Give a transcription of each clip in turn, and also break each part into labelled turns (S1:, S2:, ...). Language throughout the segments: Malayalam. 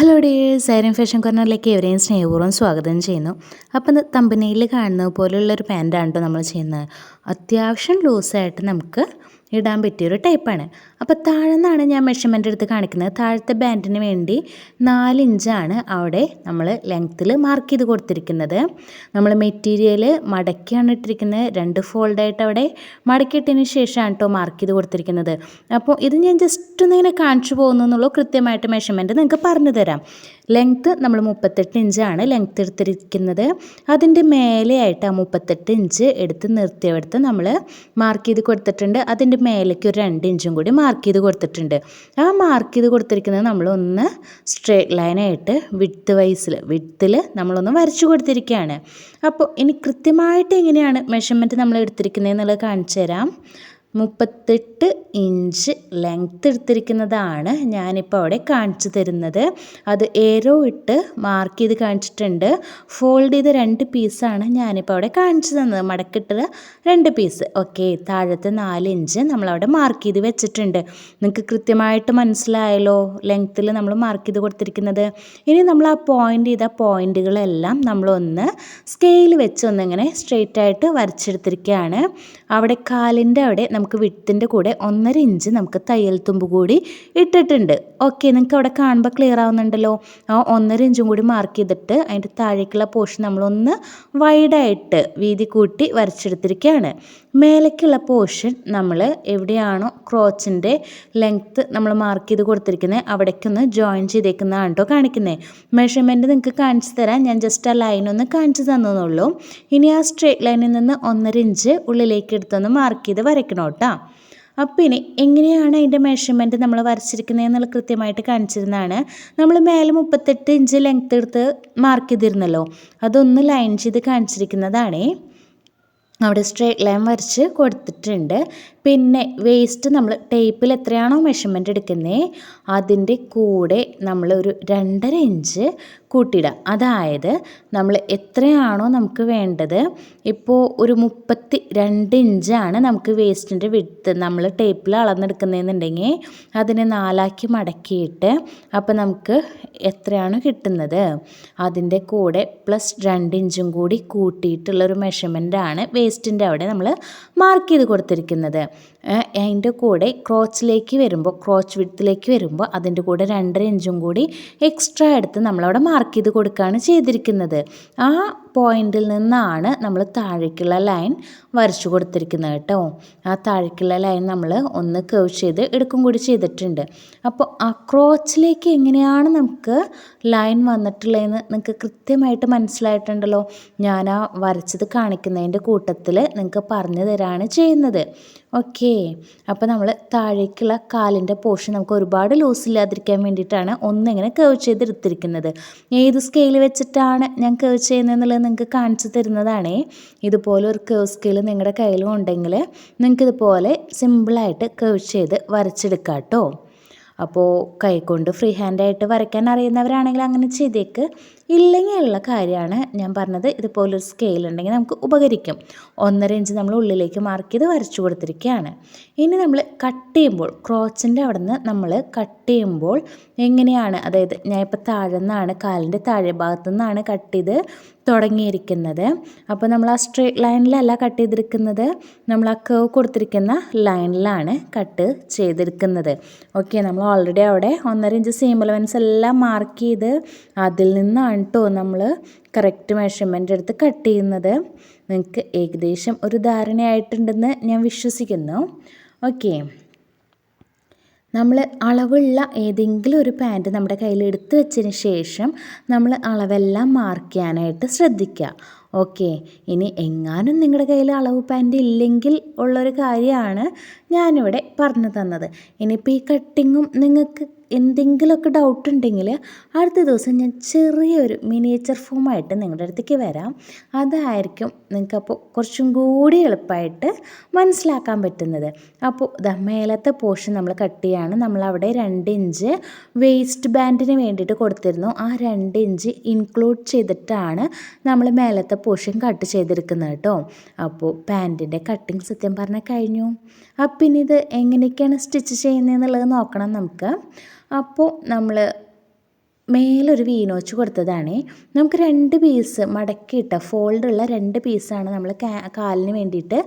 S1: ഹലോ ഡിയേഴ്സ് സൈറൻ ഫാഷൻ കോർണറിലേക്ക് എവരെയും സ്നേഹപൂർവം സ്വാഗതം ചെയ്യുന്നു. അപ്പം തമ്പനയിൽ കാണുന്നത് പോലെയുള്ളൊരു പാന്റാണ് കേട്ടോ നമ്മൾ ചെയ്യുന്നത്. അത്യാവശ്യം ലൂസായിട്ട് നമുക്ക് ഇടാൻ പറ്റിയൊരു ടൈപ്പാണ്. അപ്പോൾ താഴെ നിന്നാണ് ഞാൻ മെഷർമെന്റ് എടുത്ത് കാണിക്കുന്നത്. താഴത്തെ ബാൻഡിന് വേണ്ടി നാലിഞ്ചാണ് അവിടെ നമ്മൾ ലെങ്ത്തിൽ മാർക്ക് ചെയ്ത് കൊടുത്തിരിക്കുന്നത്. നമ്മൾ മെറ്റീരിയൽ മടക്കിയാണ് ഇട്ടിരിക്കുന്നത്. രണ്ട് ഫോൾഡായിട്ട് അവിടെ മടക്കിയിട്ടതിന് ശേഷമാണ് കേട്ടോ മാർക്ക് ചെയ്ത് കൊടുത്തിരിക്കുന്നത്. അപ്പോൾ ഇത് ഞാൻ ജസ്റ്റ് ഒന്ന് ഇങ്ങനെ കാണിച്ചു പോകുന്നു എന്നുള്ളൂ. കൃത്യമായിട്ട് മെഷർമെന്റ് നിങ്ങൾക്ക് പറഞ്ഞു തരാം. ലെങ്ത്ത് നമ്മൾ മുപ്പത്തെട്ട് ഇഞ്ചാണ് ലെങ്ത്ത് എടുത്തിരിക്കുന്നത്. അതിന്റെ മേലെയായിട്ട് ആ മുപ്പത്തെട്ട് ഇഞ്ച് എടുത്ത് നിർത്തിയെടുത്ത് നമ്മൾ മാർക്ക് ചെയ്ത് കൊടുത്തിട്ടുണ്ട്. അതിന്റെ മേലേക്ക് ഒരു രണ്ട് ഇഞ്ചും കൂടി മാർക്ക് ചെയ്ത് കൊടുത്തിട്ടുണ്ട്. ആ മാർക്ക് ചെയ്ത് കൊടുത്തിരിക്കുന്നത് നമ്മളൊന്ന് സ്ട്രേറ്റ് ലൈനായിട്ട് വിഡ്ത്ത് വൈസിൽ വിഡ്ത്തിൽ നമ്മളൊന്ന് വരച്ചു കൊടുത്തിരിക്കുകയാണ്. അപ്പോൾ ഇനി കൃത്യമായിട്ട് എങ്ങനെയാണ് മെഷർമെന്റ് നമ്മൾ എടുത്തിരിക്കുന്നത് എന്നുള്ളത് കാണിച്ചു തരാം മുപ്പത്തെട്ട് ഇഞ്ച് ലെങ്ത്ത് എടുത്തിരിക്കുന്നതാണ് ഞാനിപ്പോൾ അവിടെ കാണിച്ചു തരുന്നത്. അത് ഏരോ ഇട്ട് മാർക്ക് ചെയ്ത് കാണിച്ചിട്ടുണ്ട്. ഫോൾഡ് ചെയ്ത രണ്ട് പീസാണ് ഞാനിപ്പോൾ അവിടെ കാണിച്ചു തന്നത്. മടക്കിട്ട് രണ്ട് പീസ് ഓക്കെ താഴത്തെ നാല് ഇഞ്ച് നമ്മളവിടെ മാർക്ക് ചെയ്ത് വെച്ചിട്ടുണ്ട്. നിങ്ങൾക്ക് കൃത്യമായിട്ട് മനസ്സിലായല്ലോ ലെങ്ത്തിൽ നമ്മൾ മാർക്ക് ചെയ്ത് കൊടുത്തിരിക്കുന്നത്. ഇനി നമ്മൾ ആ പോയിന്റ് ചെയ്ത പോയിന്റുകളെല്ലാം നമ്മളൊന്ന് സ്കെയിൽ വെച്ച് ഒന്നിങ്ങനെ സ്ട്രെയിറ്റ് ആയിട്ട് വരച്ചെടുത്തിരിക്കുകയാണ്. അവിടെ കാലിന്റെ അവിടെ നമുക്ക് വിട്ടിന്റെ കൂടെ ഒന്നര ഇഞ്ച് നമുക്ക് തയ്യൽ തുമ്പ് കൂടി ഇട്ടിട്ടുണ്ട്. ഓക്കെ നിങ്ങൾക്ക് അവിടെ കാണുമ്പോൾ ക്ലിയർ ആവുന്നുണ്ടല്ലോ. ആ ഒന്നര ഇഞ്ചും കൂടി മാർക്ക് ചെയ്തിട്ട് അതിന്റെ താഴേക്കുള്ള പോർഷൻ നമ്മളൊന്ന് വൈഡായിട്ട് വീതി കൂട്ടി വരച്ചെടുത്തിരിക്കുകയാണ്. മേലേക്കുള്ള പോർഷൻ നമ്മൾ എവിടെയാണോ ക്രോച്ചിന്റെ ലെങ്ത്ത് നമ്മൾ മാർക്ക് ചെയ്ത് കൊടുത്തിരിക്കുന്നത് അവിടേക്കൊന്ന് ജോയിൻ ചെയ്തേക്കുന്നതാണ് കേട്ടോ കാണിക്കുന്നത് മെഷർമെന്റ് നിങ്ങൾക്ക് കാണിച്ചു തരാം. ഞാൻ ജസ്റ്റ് ആ ലൈൻ ഒന്ന് കാണിച്ചു തന്നതെന്നുള്ളൂ ഇനി ആ സ്ട്രേറ്റ് ലൈനിൽ നിന്ന് ഒന്നര ഇഞ്ച് ഉള്ളിലേക്ക് എടുത്തൊന്ന് മാർക്ക് ചെയ്ത് വരയ്ക്കണം കേട്ടോ അപ്പോൾ ഇനി എങ്ങനെയാണ് അതിന്റെ മെഷർമെന്റ് നമ്മൾ വരച്ചിരിക്കുന്നത് എന്നുള്ളത് കൃത്യമായിട്ട് കാണിച്ചിരുന്നതാണ്. നമ്മൾ മേലെ മുപ്പത്തെട്ട് ഇഞ്ച് ലെങ്ത്ത് എടുത്ത് മാർക്ക് ചെയ്തിരുന്നല്ലോ. അതൊന്ന് ലൈൻ ചെയ്ത് കാണിച്ചിരിക്കുന്നതാണേ. അവിടെ സ്ട്രേറ്റ് ലൈൻ വരച്ച് കൊടുത്തിട്ടുണ്ട്. പിന്നെ വേസ്റ്റ് നമ്മൾ ടേപ്പിൽ എത്രയാണോ മെഷർമെന്റ് എടുക്കുന്നത് അതിന്റെ കൂടെ നമ്മൾ ഒരു രണ്ടര ഇഞ്ച് കൂട്ടിയിടുക. അതായത് നമ്മൾ എത്രയാണോ നമുക്ക് വേണ്ടത് ഇപ്പോൾ ഒരു മുപ്പത്തി രണ്ട് ഇഞ്ചാണ് നമുക്ക് വേസ്റ്റിന്റെ വിടുത്ത് നമ്മൾ ടേപ്പിൽ അളന്നെടുക്കുന്നതെന്നുണ്ടെങ്കിൽ അതിനെ നാലാക്കി മടക്കിയിട്ട് അപ്പോൾ നമുക്ക് എത്രയാണ് കിട്ടുന്നത് അതിന്റെ കൂടെ പ്ലസ് രണ്ട് ഇഞ്ചും കൂടി കൂട്ടിയിട്ടുള്ളൊരു മെഷർമെന്റാണ് വേസ്റ്റിന്റെ അവിടെ നമ്മൾ മാർക്ക് ചെയ്ത് കൊടുത്തിരിക്കുന്നത്. അതിന്റെ കൂടെ ക്രോച്ചിലേക്ക് വരുമ്പോൾ ക്രോച്ച് വിഡ്ത്തിലേക്ക് വരുമ്പോൾ അതിന്റെ കൂടെ രണ്ടര ഇഞ്ചും കൂടി എക്സ്ട്രാ എടുത്ത് നമ്മളവിടെ മാർക്ക് ചെയ്ത് കൊടുക്കുകയാണ് ചെയ്തിരിക്കുന്നത്. ആ പോയിന്റിൽ നിന്നാണ് നമ്മൾ താഴേക്കുള്ള ലൈൻ വരച്ചു കൊടുത്തിരിക്കുന്നത് കേട്ടോ. ആ താഴേക്കുള്ള ലൈൻ നമ്മൾ ഒന്ന് കേവ് ചെയ്ത് എടുക്കും കൂടി ചെയ്തിട്ടുണ്ട്. അപ്പോൾ ആ ക്രോച്ചിലേക്ക് എങ്ങനെയാണ് നമുക്ക് ലൈൻ വന്നിട്ടുള്ളതെന്ന് നിങ്ങൾക്ക് കൃത്യമായിട്ട് മനസ്സിലായിട്ടുണ്ടല്ലോ? ഞാൻ ആ വരച്ചത് കാണിക്കുന്നതിന്റെ കൂട്ടത്തിൽ നിങ്ങൾക്ക് പറഞ്ഞു തരാണ് ചെയ്യുന്നത്. ഓക്കെ അപ്പോൾ നമ്മൾ താഴേക്കുള്ള കാലിന്റെ പോർഷൻ നമുക്ക് ഒരുപാട് ലൂസ് ഇല്ലാതിരിക്കാൻ വേണ്ടിയിട്ടാണ് ഒന്നിങ്ങനെ കേവ് ചെയ്തെടുത്തിരിക്കുന്നത്. ഏത് സ്കെയിൽ വെച്ചിട്ടാണ് ഞാൻ കേവ് ചെയ്യുന്നത് നിങ്ങൾക്ക് കാണിച്ചു തരുന്നതാണേ. ഇതുപോലെ ഒരു കേവ് സ്കെയിൽ നിങ്ങളുടെ കയ്യിലും ഉണ്ടെങ്കിൽ നിങ്ങൾക്ക് ഇതുപോലെ സിമ്പിളായിട്ട് കേവ് ചെയ്ത് വരച്ചെടുക്കാം കേട്ടോ അപ്പോൾ കൈകൊണ്ട് ഫ്രീ ഹാൻഡായിട്ട് വരയ്ക്കാൻ അറിയുന്നവരാണെങ്കിൽ അങ്ങനെ ചെയ്തേക്ക്. ഇല്ലെങ്കിൽ ഉള്ള കാര്യമാണ് ഞാൻ പറഞ്ഞത്. ഇതുപോലൊരു സ്കെയിൽ ഉണ്ടെങ്കിൽ നമുക്ക് ഉപകരിക്കും. ഒന്നര ഇഞ്ച് നമ്മൾ ഉള്ളിലേക്ക് മാർക്ക് ചെയ്ത് വരച്ചു കൊടുത്തിരിക്കുകയാണ്. ഇനി നമ്മൾ കട്ട് ചെയ്യുമ്പോൾ ക്രോച്ചിന്റെ അവിടെ നിന്ന് നമ്മൾ കട്ട് ചെയ്യുമ്പോൾ എങ്ങനെയാണ്? അതായത് ഞാൻ ഇപ്പോൾ താഴെ നിന്നാണ് കാലിന്റെ താഴെ ഭാഗത്തു നിന്നാണ് കട്ട് ചെയ്ത് തുടങ്ങിയിരിക്കുന്നത്. അപ്പോൾ നമ്മൾ ആ സ്ട്രേറ്റ് ലൈനിലല്ല കട്ട് ചെയ്തിരിക്കുന്നത്? നമ്മൾ ആ കേവ് കൊടുത്തിരിക്കുന്ന ലൈനിലാണ് കട്ട് ചെയ്തിരിക്കുന്നത്. ഓക്കെ നമ്മൾ ഓൾറെഡി അവിടെ ഒന്നര ഇഞ്ച് സീം അലവൻസ് എല്ലാം മാർക്ക് ചെയ്ത് അതിൽ നിന്നാണ് കേട്ടോ നമ്മൾ കറക്റ്റ് മെഷർമെന്റ് എടുത്ത് കട്ട് ചെയ്യുന്നത്. നിങ്ങൾക്ക് ഏകദേശം ഒരു ധാരണയായിട്ടുണ്ടെന്ന് ഞാൻ വിശ്വസിക്കുന്നു. ഓക്കെ നമ്മൾ അളവുള്ള ഏതെങ്കിലും ഒരു പാന്റ് നമ്മുടെ കയ്യിൽ എടുത്തു വെച്ചതിന് ശേഷം നമ്മൾ അളവെല്ലാം മാർക്ക് ചെയ്യാനായിട്ട് ശ്രദ്ധിക്കുക ഓക്കെ ഇനി എങ്ങാനും നിങ്ങളുടെ കയ്യിൽ അളവ് പാന്റ് ഇല്ലെങ്കിൽ ഉള്ളൊരു കാര്യമാണ് ഞാനിവിടെ പറഞ്ഞു തന്നത്. ഇനിയിപ്പോൾ ഈ കട്ടിങ്ങും നിങ്ങൾക്ക് എന്തെങ്കിലുമൊക്കെ ഡൗട്ട് ഉണ്ടെങ്കിൽ അടുത്ത ദിവസം ഞാൻ ചെറിയൊരു മിനിയേച്ചർ ഫോമായിട്ട് നിങ്ങളുടെ അടുത്തേക്ക് വരാം. അതായിരിക്കും നിങ്ങൾക്ക് അപ്പോൾ കുറച്ചും കൂടി എളുപ്പമായിട്ട് മനസ്സിലാക്കാൻ പറ്റുന്നത്. അപ്പോൾ ദ മേലത്തെ പോർഷൻ നമ്മൾ കട്ട് ചെയ്യാണ്. നമ്മളവിടെ രണ്ട് ഇഞ്ച് വേസ്റ്റ് ബാൻഡിന് വേണ്ടിയിട്ട് കൊടുത്തിരുന്നു. ആ രണ്ട് ഇഞ്ച് ഇൻക്ലൂഡ് ചെയ്തിട്ടാണ് നമ്മൾ മേലത്തെ പോർഷൻ കട്ട് ചെയ്തെടുക്കുന്നത് കേട്ടോ. അപ്പോൾ പാന്റിന്റെ കട്ടിങ് സത്യം പറഞ്ഞാൽ കഴിഞ്ഞു. അപ്പം ഇനി ഇത് എങ്ങനെയൊക്കെയാണ് സ്റ്റിച്ച് ചെയ്യുന്നത് എന്നുള്ളത് നോക്കണം നമുക്ക്. അപ്പോൾ നമ്മൾ മേലൊരു വീനോച്ച് കൊടുത്തതാണ്. നമുക്ക് രണ്ട് പീസ് മടക്കിയിട്ട ഫോൾഡുള്ള രണ്ട് പീസാണ് നമ്മൾ കാലിന് വേണ്ടിയിട്ട്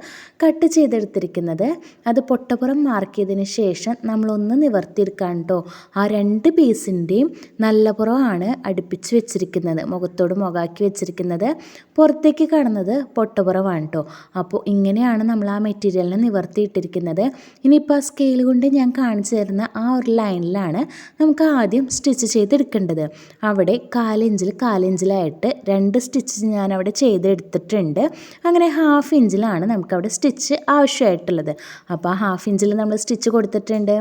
S1: കട്ട് ചെയ്തെടുത്തിരിക്കുന്നത്. അത് പൊട്ടപ്പുറം മാർക്ക് ചെയ്തതിന് ശേഷം നമ്മളൊന്ന് നിവർത്തിയെടുക്കാൻ കേട്ടോ ആ രണ്ട് പീസിന്റെയും നല്ല പുറമാണ് അടുപ്പിച്ച് വെച്ചിരിക്കുന്നത്. മുഖത്തോട് മുഖാക്കി വെച്ചിരിക്കുന്നത്. പുറത്തേക്ക് കാണുന്നത് പൊട്ടപ്പുറമാണ് കേട്ടോ അപ്പോൾ ഇങ്ങനെയാണ് നമ്മൾ ആ മെറ്റീരിയലിനെ നിവർത്തിയിട്ടിരിക്കുന്നത്. ഇനിയിപ്പോൾ ആ സ്കെയിൽ കൊണ്ട് ഞാൻ കാണിച്ചു തരുന്ന ആ ഒരു ലൈനിലാണ് നമുക്ക് ആദ്യം സ്റ്റിച്ച് ചെയ്തെടുക്കേണ്ടത്. അവിടെ കാലിഞ്ചിൽ കാലിഞ്ചിലായിട്ട് രണ്ട് സ്റ്റിച്ച് ഞാൻ അവിടെ ചെയ്തെടുത്തിട്ടുണ്ട്. അങ്ങനെ ഹാഫ് ഇഞ്ചിലാണ് നമുക്കവിടെ സ്റ്റിച്ച് ആവശ്യമായിട്ടുള്ളത്. അപ്പോൾ ആ ഹാഫ് ഇഞ്ചിൽ നമ്മൾ സ്റ്റിച്ച് കൊടുത്തിട്ടുണ്ട്.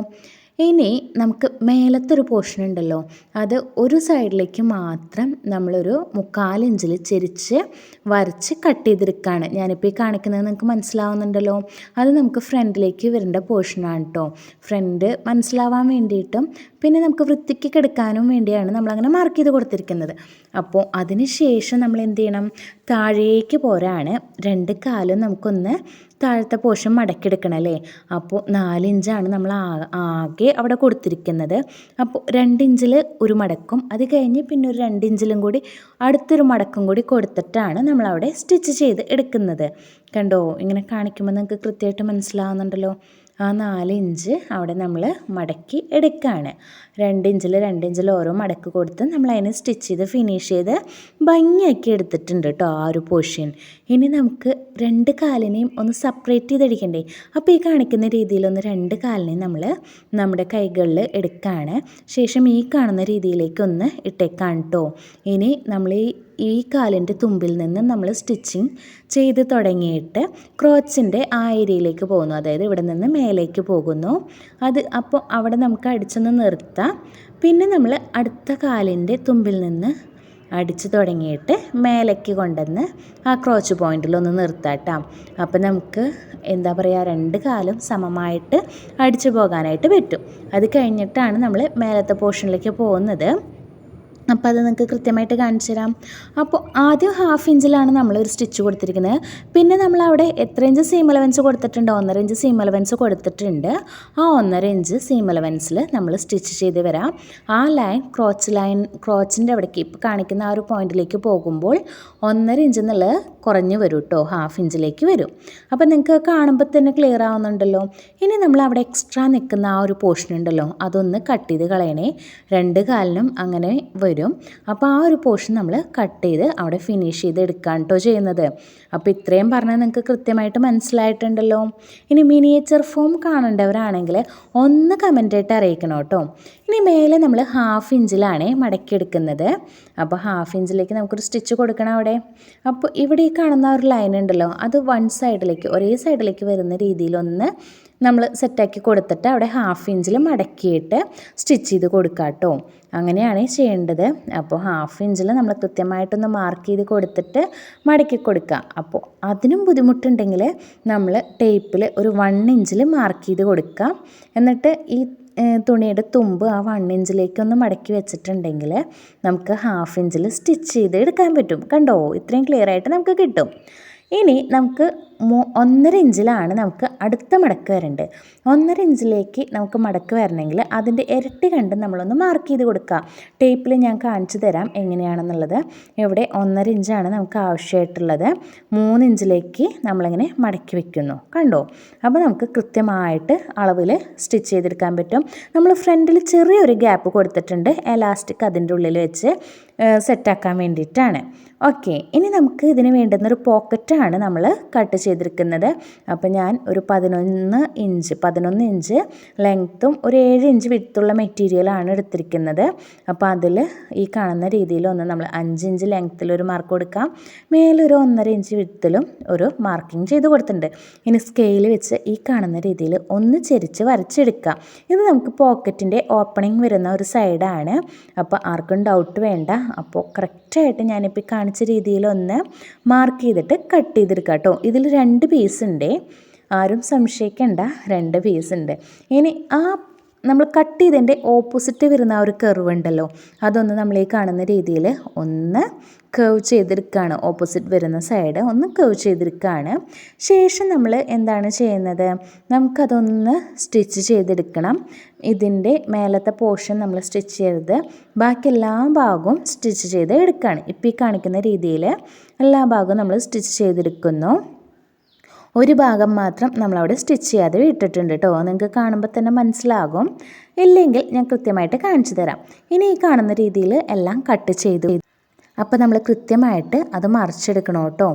S1: ഇനി നമുക്ക് മേലത്തെ ഒരു പോർഷൻ ഉണ്ടല്ലോ. അത് ഒരു സൈഡിലേക്ക് മാത്രം നമ്മളൊരു മുക്കാലിഞ്ചിൽ ചെരിച്ച് വരച്ച് കട്ട് ചെയ്തെടുക്കുകയാണ് ഞാനിപ്പോൾ ഈ കാണിക്കുന്നത് നിങ്ങൾക്ക് മനസ്സിലാവുന്നുണ്ടല്ലോ. അത് നമുക്ക് ഫ്രണ്ടിലേക്ക് വരേണ്ട പോർഷനാണ് കേട്ടോ ഫ്രണ്ട് മനസ്സിലാവാൻ വേണ്ടിയിട്ടും പിന്നെ നമുക്ക് വൃത്തിക്ക് കിടക്കാനും വേണ്ടിയാണ് നമ്മളങ്ങനെ മാർക്ക് ചെയ്ത് കൊടുത്തിരിക്കുന്നത്. അപ്പോൾ അതിന് ശേഷം നമ്മൾ എന്ത് ചെയ്യണം? താഴേക്ക് പോരാണ് രണ്ട് കാലും നമുക്കൊന്ന് താഴത്തെ പോർഷൻ മടക്കിയെടുക്കണം അല്ലേ അപ്പോൾ നാലിഞ്ചാണ് നമ്മൾ ആകെ അവിടെ കൊടുത്തിരിക്കുന്നത്. അപ്പോൾ രണ്ടിഞ്ചിൽ ഒരു മടക്കും. അത് കഴിഞ്ഞ് പിന്നെ ഒരു രണ്ടിഞ്ചിലും കൂടി അടുത്തൊരു മടക്കും കൂടി കൊടുത്തിട്ടാണ് നമ്മളവിടെ സ്റ്റിച്ച് ചെയ്ത് എടുക്കുന്നത്. കണ്ടോ? ഇങ്ങനെ കാണിക്കുമ്പോൾ നിങ്ങൾക്ക് കൃത്യമായിട്ട് മനസ്സിലാവുന്നുണ്ടല്ലോ. ആ നാലിഞ്ച് അവിടെ നമ്മൾ മടക്കി എടുക്കുകയാണ് രണ്ട് ഇഞ്ചിൽ രണ്ട് ഇഞ്ചിൽ ഓരോ മടക്ക് കൊടുത്ത് നമ്മൾ അതിനെ സ്റ്റിച്ച് ചെയ്ത് ഫിനിഷ് ചെയ്ത് ഭംഗിയാക്കി എടുത്തിട്ടുണ്ട് കേട്ടോ ആ ഒരു പോർഷൻ ഇനി നമുക്ക് രണ്ട് കാലിനെയും ഒന്ന് സെപ്പറേറ്റ് ചെയ്തടിക്കണ്ടേ? അപ്പോൾ ഈ കാണിക്കുന്ന രീതിയിൽ ഒന്ന് രണ്ട് കാലിനെയും നമ്മൾ നമ്മുടെ കൈകളിൽ എടുക്കുകയാണ് ശേഷം ഈ കാണുന്ന രീതിയിലേക്കൊന്ന് ഇട്ടേക്കാണ് കേട്ടോ ഇനി നമ്മൾ ഈ ഈ കാലിന്റെ തുമ്പിൽ നിന്ന് നമ്മൾ സ്റ്റിച്ചിങ് ചെയ്ത് തുടങ്ങിയിട്ട് ക്രോച്ചിന്റെ ആ ഏരിയയിലേക്ക് പോകുന്നു. അതായത് ഇവിടെ നിന്ന് മേലേക്ക് പോകുന്നു. അത് അപ്പോൾ അവിടെ നമുക്ക് അടിച്ചൊന്ന് നിർത്താം. പിന്നെ നമ്മൾ അടുത്ത കാലിന്റെ തുമ്പിൽ നിന്ന് അടിച്ച് തുടങ്ങിയിട്ട് മേലേക്ക് കൊണ്ടുവന്ന് ആ ക്രോച്ച് പോയിന്റിൽ ഒന്ന് നിർത്താട്ടാം. അപ്പം നമുക്ക് എന്താ പറയുക രണ്ട് കാലും സമമായിട്ട് അടിച്ചു പോകാനായിട്ട് പറ്റും. അത് കഴിഞ്ഞിട്ടാണ് നമ്മൾ മേലത്തെ പോർഷനിലേക്ക് പോകുന്നത്. അപ്പോൾ അത് നിങ്ങൾക്ക് കൃത്യമായിട്ട് കാണിച്ചു തരാം. അപ്പോൾ ആദ്യം ഹാഫ് ഇഞ്ചിലാണ് നമ്മൾ ഒരു സ്റ്റിച്ച് കൊടുത്തിരിക്കുന്നത്. പിന്നെ നമ്മൾ അവിടെ എത്ര ഇഞ്ച് സീം അലവൻസ് കൊടുത്തിട്ടുണ്ട്? ഒന്നര ഇഞ്ച് സീം അലവൻസ് കൊടുത്തിട്ടുണ്ട്. ആ ഒന്നര ഇഞ്ച് സീം അലവൻസിൽ നമ്മൾ സ്റ്റിച്ച് ചെയ്ത് വരാം. ആ ലൈൻ ക്രോച്ച് ലൈൻ ക്രോച്ചിന്റെ അവിടേക്ക് ഇപ്പോൾ കാണിക്കുന്ന ആ ഒരു പോയിന്റിലേക്ക് പോകുമ്പോൾ ഒന്നര ഇഞ്ച് എന്നുള്ളത് കുറഞ്ഞ് വരും കേട്ടോ ഹാഫ് ഇഞ്ചിലേക്ക് വരും. അപ്പോൾ നിങ്ങൾക്ക് കാണുമ്പോൾ തന്നെ ക്ലിയർ ആവുന്നുണ്ടല്ലോ. ഇനി നമ്മൾ അവിടെ എക്സ്ട്രാ നിൽക്കുന്ന ആ ഒരു പോർഷൻ ഉണ്ടല്ലോ. അതൊന്ന് കട്ട് ചെയ്ത് കളയണേ. രണ്ട് കാലിനും അങ്ങനെ അപ്പോൾ ആ ഒരു പോർഷൻ നമ്മൾ കട്ട് ചെയ്ത് അവിടെ ഫിനിഷ് ചെയ്ത് എടുക്കാൻ കേട്ടോ ചെയ്യുന്നത്. അപ്പോൾ ഇത്രയും പറഞ്ഞാൽ നിങ്ങൾക്ക് കൃത്യമായിട്ട് മനസ്സിലായിട്ടുണ്ടല്ലോ. ഇനി മിനിയേച്ചർ ഫോം കാണേണ്ടവരാണെങ്കിൽ ഒന്ന് കമന്റായിട്ട് അറിയിക്കണം കേട്ടോ ഇനി മേലെ നമ്മൾ ഹാഫ് ഇഞ്ചിലാണ് മടക്കിയെടുക്കുന്നത്. അപ്പോൾ ഹാഫ് ഇഞ്ചിലേക്ക് നമുക്കൊരു സ്റ്റിച്ച് കൊടുക്കണം അവിടെ. അപ്പോൾ ഇവിടെ ഈ കാണുന്ന ഒരു ലൈൻ ഉണ്ടല്ലോ അത് വൺ സൈഡിലേക്ക് ഒരേ സൈഡിലേക്ക് വരുന്ന രീതിയിലൊന്ന് നമ്മൾ സെറ്റാക്കി കൊടുത്തിട്ട് അവിടെ ഹാഫ് ഇഞ്ചിൽ മടക്കിയിട്ട് സ്റ്റിച്ച് ചെയ്ത് കൊടുക്കുക കേട്ടോ അങ്ങനെയാണ് ചെയ്യേണ്ടത്. അപ്പോൾ ഹാഫ് ഇഞ്ചിൽ നമ്മൾ കൃത്യമായിട്ടൊന്ന് മാർക്ക് ചെയ്ത് കൊടുത്തിട്ട് മടക്കി കൊടുക്കുക അപ്പോൾ അതിനും ബുദ്ധിമുട്ടുണ്ടെങ്കിൽ നമ്മൾ ടേപ്പിൽ ഒരു വൺ ഇഞ്ചിൽ മാർക്ക് ചെയ്ത് കൊടുക്കുക എന്നിട്ട് ഈ തുണിയുടെ തുമ്പ് ആ വൺ ഇഞ്ചിലേക്കൊന്ന് മടക്കി വെച്ചിട്ടുണ്ടെങ്കിൽ നമുക്ക് ഹാഫ് ഇഞ്ചിൽ സ്റ്റിച്ച് ചെയ്ത് എടുക്കാൻ പറ്റും. കണ്ടോ? ഇത്രയും ക്ലിയർ ആയിട്ട് നമുക്ക് കിട്ടും. ഇനി നമുക്ക് ഒന്നര ഇഞ്ചിലാണ് നമുക്ക് അടുത്ത മടക്ക് വരേണ്ടത്. ഒന്നര ഇഞ്ചിലേക്ക് നമുക്ക് മടക്ക് വരണമെങ്കിൽ അതിന്റെ ഇരട്ടി കണ്ട് നമ്മളൊന്ന് മാർക്ക് ചെയ്ത് കൊടുക്കുക ടേപ്പിൽ ഞാൻ കാണിച്ചു തരാം എങ്ങനെയാണെന്നുള്ളത്. ഇവിടെ ഒന്നര ഇഞ്ചാണ് നമുക്ക് ആവശ്യമായിട്ടുള്ളത്. മൂന്ന് ഇഞ്ചിലേക്ക് നമ്മളിങ്ങനെ മടക്കി വെക്കുന്നു. കണ്ടോ? അപ്പോൾ നമുക്ക് കൃത്യമായിട്ട് അളവിൽ സ്റ്റിച്ച് ചെയ്തെടുക്കാൻ പറ്റും. നമ്മൾ ഫ്രണ്ടിൽ ചെറിയൊരു ഗ്യാപ്പ് കൊടുത്തിട്ടുണ്ട്. എലാസ്റ്റിക് അതിന്റെ ഉള്ളിൽ വെച്ച് സെറ്റാക്കാൻ വേണ്ടിയിട്ടാണ്. ഓക്കെ ഇനി നമുക്ക് ഇതിന് വേണ്ടുന്നൊരു പോക്കറ്റാണ് നമ്മൾ കട്ട് ചെയ്തിരിക്കുന്നത്. അപ്പോൾ ഞാൻ ഒരു പതിനൊന്ന് ഇഞ്ച് പതിനൊന്ന് ഇഞ്ച് ലെങ്ത്തും ഒരു ഏഴ് ഇഞ്ച് വിത്തുള്ള മെറ്റീരിയലാണ് എടുത്തിരിക്കുന്നത്. അപ്പോൾ അതിൽ ഈ കാണുന്ന രീതിയിൽ ഒന്ന് നമ്മൾ അഞ്ച് ഇഞ്ച് ലെങ്ത്തിൽ ഒരു മാർക്ക് കൊടുക്കാം. മേലൊരു ഒന്നര ഇഞ്ച് വിത്തിലും ഒരു മാർക്കിംഗ് ചെയ്ത് കൊടുത്തിട്ടുണ്ട്. ഇനി സ്കെയിൽ വെച്ച് ഈ കാണുന്ന രീതിയിൽ ഒന്ന് ചെരിച്ച് വരച്ചെടുക്കാം. ഇത് നമുക്ക് പോക്കറ്റിന്റെ ഓപ്പണിംഗ് വരുന്ന ഒരു സൈഡാണ് അപ്പോൾ ആർക്കും ഡൗട്ട് വേണ്ട. അപ്പോൾ കറക്റ്റായിട്ട് ഞാനിപ്പോൾ കാണിച്ച രീതിയിലൊന്ന് മാർക്ക് ചെയ്തിട്ട് കട്ട് ചെയ്തെടുക്കാം കേട്ടോ ഇതിൽ രണ്ട് പീസ് ഉണ്ട് ആരും സംശയിക്കണ്ട രണ്ട് പീസ് ഉണ്ട് ഇനി ആ നമ്മൾ കട്ട് ചെയ്തതിന്റെ ഓപ്പോസിറ്റ് വരുന്ന ആ ഒരു കർവ് ഉണ്ടല്ലോ അതൊന്ന് നമ്മൾ ഈ കാണുന്ന രീതിയിൽ ഒന്ന് കർവ് ചെയ്തെടുക്കുകയാണ് ഓപ്പോസിറ്റ് വരുന്ന സൈഡ് ഒന്ന് കർവ് ചെയ്തെടുക്കുകയാണ് ശേഷം നമ്മൾ എന്താണ് ചെയ്യുന്നത്? നമുക്കതൊന്ന് സ്റ്റിച്ച് ചെയ്തെടുക്കണം. ഇതിന്റെ മേലത്തെ പോർഷൻ നമ്മൾ സ്റ്റിച്ച് ചെയ്ത് ബാക്കി എല്ലാ ഭാഗവും സ്റ്റിച്ച് ചെയ്ത് എടുക്കുകയാണ് ഇപ്പോൾ ഈ കാണിക്കുന്ന രീതിയിൽ എല്ലാ ഭാഗവും നമ്മൾ സ്റ്റിച്ച് ചെയ്തെടുക്കുന്നു. ഒരു ഭാഗം മാത്രം നമ്മളവിടെ സ്റ്റിച്ച് ചെയ്യാതെ ഇട്ടിട്ടുണ്ട് കേട്ടോ നിങ്ങൾക്ക് കാണുമ്പോൾ തന്നെ മനസ്സിലാകും. ഇല്ലെങ്കിൽ ഞാൻ കൃത്യമായിട്ട് കാണിച്ചു തരാം. ഇനി ഈ കാണുന്ന രീതിയിൽ എല്ലാം കട്ട് ചെയ്തു. അപ്പോൾ നമ്മൾ കൃത്യമായിട്ട് അത് മറിച്ചെടുക്കണം കേട്ടോ.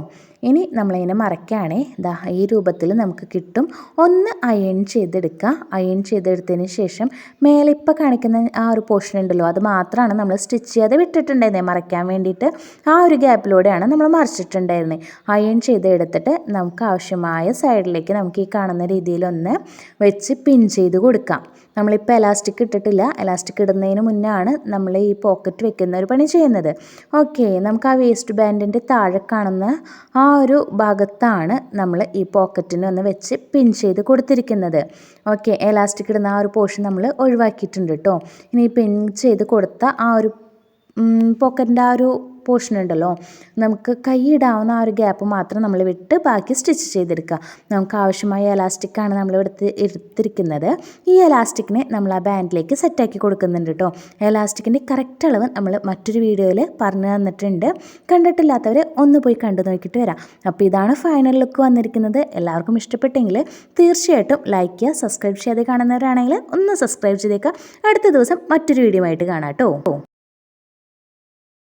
S1: ഇനി നമ്മളിങ്ങനെ മറയ്ക്കുകയാണേ ദാ ഈ രൂപത്തിൽ നമുക്ക് കിട്ടും. ഒന്ന് അയൺ ചെയ്തെടുക്കുക. അയൺ ചെയ്തെടുത്തതിന് ശേഷം മേലെ ഇപ്പോൾ കാണിക്കുന്ന ആ ഒരു പോർഷൻ ഉണ്ടല്ലോ അത് മാത്രമാണ് നമ്മൾ സ്റ്റിച്ച് ചെയ്യാതെ വിട്ടിട്ടുണ്ടായിരുന്നത് മറയ്ക്കാൻ വേണ്ടിയിട്ട്. ആ ഒരു ഗ്യാപ്പിലൂടെയാണ് നമ്മൾ മറിച്ചിട്ടുണ്ടായിരുന്നത് അയൺ ചെയ്തെടുത്തിട്ട് നമുക്ക് ആവശ്യമായ സൈഡിലേക്ക് നമുക്ക് ഈ കാണുന്ന രീതിയിലൊന്ന് വെച്ച് പിൻ ചെയ്ത് കൊടുക്കാം. നമ്മളിപ്പോൾ എലാസ്റ്റിക് ഇട്ടിട്ടില്ല. എലാസ്റ്റിക് ഇടുന്നതിന് മുന്നേ ആണ് നമ്മൾ ഈ പോക്കറ്റ് വെക്കുന്ന ഒരു പണി ചെയ്യുന്നത്. ഓക്കെ നമുക്ക് ആ വേസ്റ്റ് ബാൻഡിന്റെ താഴെ കാണുന്ന ആ ഒരു ഭാഗത്താണ് നമ്മൾ ഈ പോക്കറ്റിനെ ഒന്ന് വെച്ച് പിൻ ചെയ്ത് കൊടുത്തിരിക്കുന്നത്. ഓക്കെ എലാസ്റ്റിക് ഇടുന്ന ആ ഒരു പോർഷൻ നമ്മൾ ഒഴിവാക്കിയിട്ടുണ്ട് കേട്ടോ ഇനി പിൻ ചെയ്ത് കൊടുത്ത ആ ഒരു പോക്കറ്റിന്റെ ആ ഒരു പോർഷൻ ഉണ്ടല്ലോ. നമുക്ക് കൈയിടാവുന്ന ആ ഒരു ഗ്യാപ്പ് മാത്രം നമ്മൾ വിട്ട് ബാക്കി സ്റ്റിച്ച് ചെയ്തെടുക്കുക നമുക്ക് ആവശ്യമായ എലാസ്റ്റിക്കാണ് നമ്മൾ എടുത്ത് എടുത്തിരിക്കുന്നത്. ഈ എലാസ്റ്റിക്കിനെ നമ്മൾ ആ ബാൻഡിലേക്ക് സെറ്റാക്കി കൊടുക്കുന്നുണ്ട് കേട്ടോ എലാസ്റ്റിക്കിന്റെ കറക്റ്റ് അളവ് നമ്മൾ മറ്റൊരു വീഡിയോയിൽ പറഞ്ഞു തന്നിട്ടുണ്ട്. കണ്ടിട്ടില്ലാത്തവർ ഒന്ന് പോയി കണ്ടു നോക്കിയിട്ട് വരാം. അപ്പോൾ ഇതാണ് ഫൈനൽ ലുക്ക് വന്നിരിക്കുന്നത്. എല്ലാവർക്കും ഇഷ്ടപ്പെട്ടെങ്കിൽ തീർച്ചയായിട്ടും ലൈക്ക് ചെയ്യുക സബ്സ്ക്രൈബ് ചെയ്യാതെ കാണുന്നവരാണെങ്കിൽ ഒന്ന് സബ്സ്ക്രൈബ് ചെയ്തേക്കുക അടുത്ത ദിവസം മറ്റൊരു വീഡിയോ ആയിട്ട് കാണാം കേട്ടോ